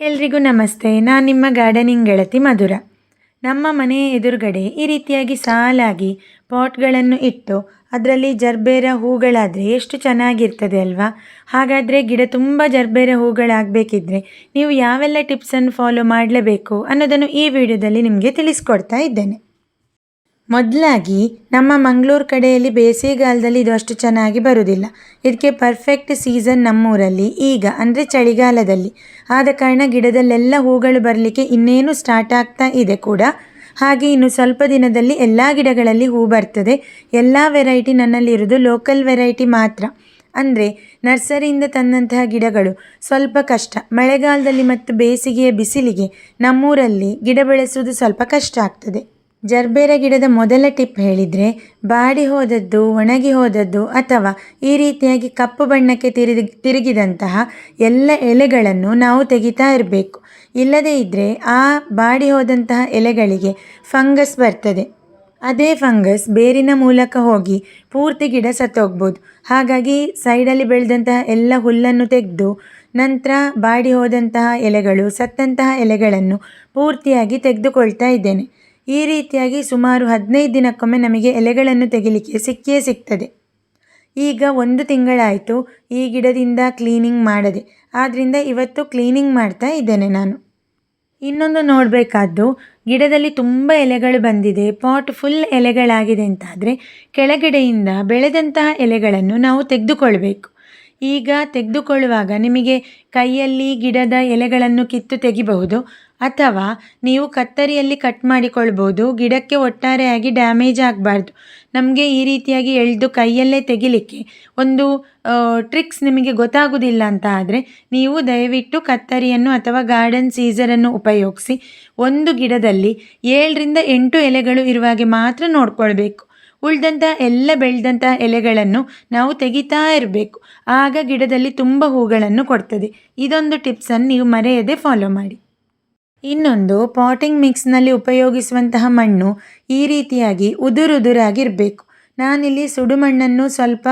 ಎಲ್ರಿಗೂ ನಮಸ್ತೆ. ನಾನು ನಿಮ್ಮ ಗಾರ್ಡನಿಂಗ್ ಗೆಳತಿ ಮಧುರ. ನಮ್ಮ ಮನೆಯ ಎದುರುಗಡೆ ಈ ರೀತಿಯಾಗಿ ಸಾಲಾಗಿ ಪಾಟ್ಗಳನ್ನು ಇಟ್ಟು ಅದರಲ್ಲಿ ಜರ್ಬೇರ ಹೂಗಳಾದರೆ ಎಷ್ಟು ಚೆನ್ನಾಗಿರ್ತದೆ ಅಲ್ವಾ? ಹಾಗಾದರೆ ಗಿಡ ತುಂಬ ಜರ್ಬೇರ ಹೂಗಳಾಗಬೇಕಿದ್ರೆ ನೀವು ಯಾವೆಲ್ಲ ಟಿಪ್ಸನ್ನು ಫಾಲೋ ಮಾಡಲೇಬೇಕು ಅನ್ನೋದನ್ನು ಈ ವಿಡಿಯೋದಲ್ಲಿ ನಿಮಗೆ ತಿಳಿಸ್ಕೊಡ್ತಾ ಇದ್ದೇನೆ. ಮೊದಲಾಗಿ ನಮ್ಮ ಮಂಗಳೂರು ಕಡೆಯಲ್ಲಿ ಬೇಸಿಗೆಗಾಲದಲ್ಲಿ ಇದು ಅಷ್ಟು ಚೆನ್ನಾಗಿ ಬರುವುದಿಲ್ಲ. ಇದಕ್ಕೆ ಪರ್ಫೆಕ್ಟ್ ಸೀಸನ್ ನಮ್ಮೂರಲ್ಲಿ. ಈಗ, ಅಂದರೆ ಚಳಿಗಾಲದಲ್ಲಿ. ಆದ ಕಾರಣ ಗಿಡದಲ್ಲೆಲ್ಲ ಹೂಗಳು ಬರಲಿಕ್ಕೆ ಇನ್ನೇನು ಸ್ಟಾರ್ಟ್ ಆಗ್ತಾ ಇದೆ ಕೂಡ. ಹಾಗೆ ಇನ್ನು ಸ್ವಲ್ಪ ದಿನದಲ್ಲಿ ಎಲ್ಲ ಗಿಡಗಳಲ್ಲಿ ಹೂ ಬರ್ತದೆ. ಎಲ್ಲ ವೆರೈಟಿ ನನ್ನಲ್ಲಿರುವುದು ಲೋಕಲ್ ವೆರೈಟಿ ಮಾತ್ರ. ಅಂದರೆ ನರ್ಸರಿಯಿಂದ ತಂದಂತಹ ಗಿಡಗಳು. ಸ್ವಲ್ಪ ಕಷ್ಟ. ಮಳೆಗಾಲದಲ್ಲಿ ಮತ್ತು ಬೇಸಿಗೆಯ ಬಿಸಿಲಿಗೆ ನಮ್ಮೂರಲ್ಲಿ ಗಿಡ ಬೆಳೆಸುವುದು ಸ್ವಲ್ಪ ಕಷ್ಟ ಆಗ್ತದೆ. ಜರ್ಬೇರ ಗಿಡದ ಮೊದಲ ಟಿಪ್ ಹೇಳಿದರೆ, ಬಾಡಿ ಹೋದದ್ದು, ಒಣಗಿ ಹೋದದ್ದು ಅಥವಾ ಈ ರೀತಿಯಾಗಿ ಕಪ್ಪು ಬಣ್ಣಕ್ಕೆ ತಿರುಗಿ, ತಿರುಗಿದಂತಹ ಎಲ್ಲ ಎಲೆಗಳನ್ನು ನಾವು ತೆಗಿತಾ ಇರಬೇಕು. ಇಲ್ಲದೇ ಇದ್ದರೆ ಆ ಬಾಡಿ ಹೋದಂತಹ ಎಲೆಗಳಿಗೆ ಫಂಗಸ್ ಬರ್ತದೆ. ಅದೇ ಫಂಗಸ್ ಬೇರಿನ ಮೂಲಕ ಹೋಗಿ ಪೂರ್ತಿ ಗಿಡ ಸತ್ತೋಗ್ಬೋದು. ಹಾಗಾಗಿ ಸೈಡಲ್ಲಿ ಬೆಳೆದಂತಹ ಎಲ್ಲ ಹುಲ್ಲನ್ನು ತೆಗೆದು ನಂತರ ಬಾಡಿ ಹೋದಂತಹ ಎಲೆಗಳು, ಸತ್ತಂತಹ ಎಲೆಗಳನ್ನು ಪೂರ್ತಿಯಾಗಿ ತೆಗೆದುಕೊಳ್ತಾ ಇದ್ದೇನೆ. ಈ ರೀತಿಯಾಗಿ ಸುಮಾರು ಹದಿನೈದು ದಿನಕ್ಕೊಮ್ಮೆ ನಮಗೆ ಎಲೆಗಳನ್ನು ತೆಗಿಲಿಕ್ಕೆ ಸಿಕ್ಕಿಯೇ ಸಿಗ್ತದೆ. ಈಗ ಒಂದು ತಿಂಗಳಾಯಿತು, ಈ ಗಿಡದಿಂದ ಕ್ಲೀನಿಂಗ್ ಮಾಡದೆ. ಆದ್ದರಿಂದ ಇವತ್ತು ಕ್ಲೀನಿಂಗ್ ಮಾಡ್ತಾ ಇದ್ದೇನೆ ನಾನು. ಇನ್ನೊಂದು ನೋಡಬೇಕಾದ್ದು, ಗಿಡದಲ್ಲಿ ತುಂಬ ಎಲೆಗಳು ಬಂದಿದೆ. ಪಾಟ್ ಫುಲ್ ಎಲೆಗಳಾಗಿದೆ ಅಂತಾದರೆ, ಕೆಳಗಡೆಯಿಂದ ಬೆಳೆದಂತಹ ಎಲೆಗಳನ್ನು ನಾವು ತೆಗೆದುಕೊಳ್ಬೇಕು. ಈಗ ತೆಗೆದುಕೊಳ್ಳುವಾಗ ನಿಮಗೆ ಕೈಯಲ್ಲಿ ಗಿಡದ ಎಲೆಗಳನ್ನು ಕಿತ್ತು ತೆಗಿಬಹುದು, ಅಥವಾ ನೀವು ಕತ್ತರಿಯಲ್ಲಿ ಕಟ್ ಮಾಡಿಕೊಳ್ಬೋದು ಗಿಡಕ್ಕೆ ಒಟ್ಟಾರೆಯಾಗಿ ಡ್ಯಾಮೇಜ್ ಆಗಬಾರ್ದು. ನಮಗೆ ಈ ರೀತಿಯಾಗಿ ಎಳೆದು ಕೈಯಲ್ಲೇ ತೆಗಿಲಿಕ್ಕೆ ಒಂದು ಟ್ರಿಕ್ಸ್ ನಿಮಗೆ ಗೊತ್ತಾಗೋದಿಲ್ಲ ಅಂತ ಆದರೆ ನೀವು ದಯವಿಟ್ಟು ಕತ್ತರಿಯನ್ನು ಅಥವಾ ಗಾರ್ಡನ್ ಸೀಸರನ್ನು ಉಪಯೋಗಿಸಿ ಒಂದು ಗಿಡದಲ್ಲಿ ಏಳರಿಂದ ಎಂಟು ಎಲೆಗಳು ಇರುವ ಹಾಗೆ ಮಾತ್ರ ನೋಡ್ಕೊಳ್ಬೇಕು. ಉಳಿದಂತಹ ಎಲ್ಲ ಬೆಳೆದಂಥ ಎಲೆಗಳನ್ನು ನಾವು ತೆಗಿತಾ ಇರಬೇಕು. ಆಗ ಗಿಡದಲ್ಲಿ ತುಂಬ ಹೂಗಳನ್ನು ಕೊಡ್ತದೆ. ಇದೊಂದು ಟಿಪ್ಸನ್ನು ನೀವು ಮರೆಯದೆ ಫಾಲೋ ಮಾಡಿ. ಇನ್ನೊಂದು ಪಾಟಿಂಗ್ ಮಿಕ್ಸ್ನಲ್ಲಿ ಉಪಯೋಗಿಸುವಂತಹ ಮಣ್ಣು ಈ ರೀತಿಯಾಗಿ ಉದುರುದುರಾಗಿರಬೇಕು. ನಾನಿಲ್ಲಿ ಸುಡುಮಣ್ಣನ್ನು ಸ್ವಲ್ಪ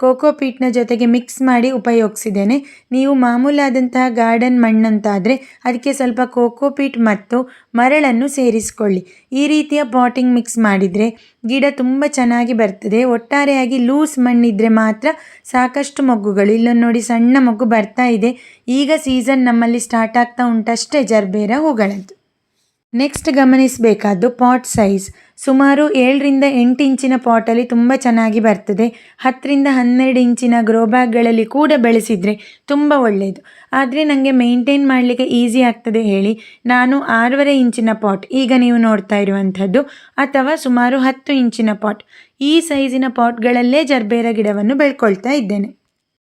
ಕೋಕೋಪೀಟ್ನ ಜೊತೆಗೆ ಮಿಕ್ಸ್ ಮಾಡಿ ಉಪಯೋಗಿಸಿದ್ದೇನೆ. ನೀವು ಮಾಮೂಲಾದಂತಹ ಗಾರ್ಡನ್ ಮಣ್ಣಂತಾದರೆ ಅದಕ್ಕೆ ಸ್ವಲ್ಪ ಕೋಕೋಪೀಟ್ ಮತ್ತು ಮರಳನ್ನು ಸೇರಿಸಿಕೊಳ್ಳಿ. ಈ ರೀತಿಯ ಪಾಟಿಂಗ್ ಮಿಕ್ಸ್ ಮಾಡಿದರೆ ಗಿಡ ತುಂಬ ಚೆನ್ನಾಗಿ ಬರ್ತದೆ. ಒಟ್ಟಾರೆಯಾಗಿ ಲೂಸ್ ಮಣ್ಣಿದ್ರೆ ಮಾತ್ರ ಸಾಕಷ್ಟು ಮೊಗ್ಗುಗಳು. ಇಲ್ಲೊಂದು ನೋಡಿ ಸಣ್ಣ ಮೊಗ್ಗು ಬರ್ತಾ ಇದೆ. ಈಗ ಸೀಸನ್ ನಮ್ಮಲ್ಲಿ ಸ್ಟಾರ್ಟ್ ಆಗ್ತಾ ಉಂಟಷ್ಟೇ ಜರ್ಬೇರ ಹೂಗಳದ್ದು. ನೆಕ್ಸ್ಟ್ ಗಮನಿಸಬೇಕಾದ್ದು ಪಾಟ್ ಸೈಜ್ ಸುಮಾರು ಏಳರಿಂದ ಎಂಟು ಇಂಚಿನ ಪಾಟಲ್ಲಿ ತುಂಬ ಚೆನ್ನಾಗಿ ಬರ್ತದೆ. ಹತ್ತರಿಂದ ಹನ್ನೆರಡು ಇಂಚಿನ ಗ್ರೋ ಬ್ಯಾಗ್ಗಳಲ್ಲಿ ಕೂಡ ಬೆಳೆಸಿದರೆ ತುಂಬ ಒಳ್ಳೆಯದು ಆದರೆ ನನಗೆ ಮೇಂಟೈನ್ ಮಾಡಲಿಕ್ಕೆ ಈಸಿ ಆಗ್ತದೆ ಹೇಳಿ. ನಾನು ಆರೂವರೆ ಇಂಚಿನ ಪಾಟ್ ಈಗ ನೀವು ನೋಡ್ತಾ ಇರುವಂಥದ್ದು, ಅಥವಾ ಸುಮಾರು ಹತ್ತು ಇಂಚಿನ ಪಾಟ್ ಈ ಸೈಜಿನ ಪಾಟ್ಗಳಲ್ಲೇ ಜರ್ಬೇರ ಗಿಡವನ್ನು ಬೆಳ್ಕೊಳ್ತಾ ಇದ್ದೇನೆ.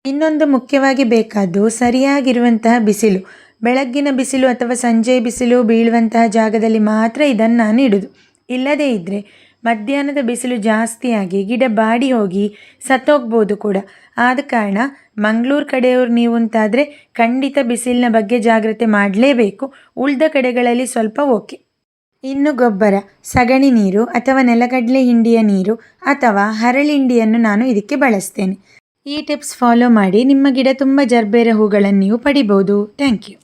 ಇನ್ನೊಂದು ಮುಖ್ಯವಾಗಿ ಬೇಕಾದ್ದು ಸರಿಯಾಗಿರುವಂತಹ ಬಿಸಿಲು. ಬೆಳಗ್ಗಿನ ಬಿಸಿಲು ಅಥವಾ ಸಂಜೆ ಬಿಸಿಲು ಬೀಳುವಂತಹ ಜಾಗದಲ್ಲಿ ಮಾತ್ರ ಇದನ್ನು ನಾನು ಇಡೋದು ಇಲ್ಲದೇ ಇದ್ದರೆ ಮಧ್ಯಾಹ್ನದ ಬಿಸಿಲು ಜಾಸ್ತಿಯಾಗಿ ಗಿಡ ಬಾಡಿ ಹೋಗಿ ಸತ್ತೋಗ್ಬೋದು ಕೂಡ. ಆದ ಕಾರಣ ಮಂಗಳೂರು ಕಡೆಯವರು ನೀವು ಅಂತಾದರೆ ಖಂಡಿತ ಬಿಸಿಲಿನ ಬಗ್ಗೆ ಜಾಗ್ರತೆ ಮಾಡಲೇಬೇಕು. ಉಳಿದ ಕಡೆಗಳಲ್ಲಿ ಸ್ವಲ್ಪ ಓಕೆ. ಇನ್ನು ಗೊಬ್ಬರ, ಸಗಣಿ ನೀರು ಅಥವಾ ನೆಲಗಡಲೆ ಹಿಂಡಿಯ ನೀರು ಅಥವಾ ಹರಳಿಂಡಿಯನ್ನು ನಾನು ಇದಕ್ಕೆ ಬಳಸ್ತೇನೆ. ಈ ಟಿಪ್ಸ್ ಫಾಲೋ ಮಾಡಿ ನಿಮ್ಮ ಗಿಡ ತುಂಬ ಜರ್ಬೇರ ಹೂಗಳನ್ನು ನೀವು ಪಡಿಬೋದು. Thank you.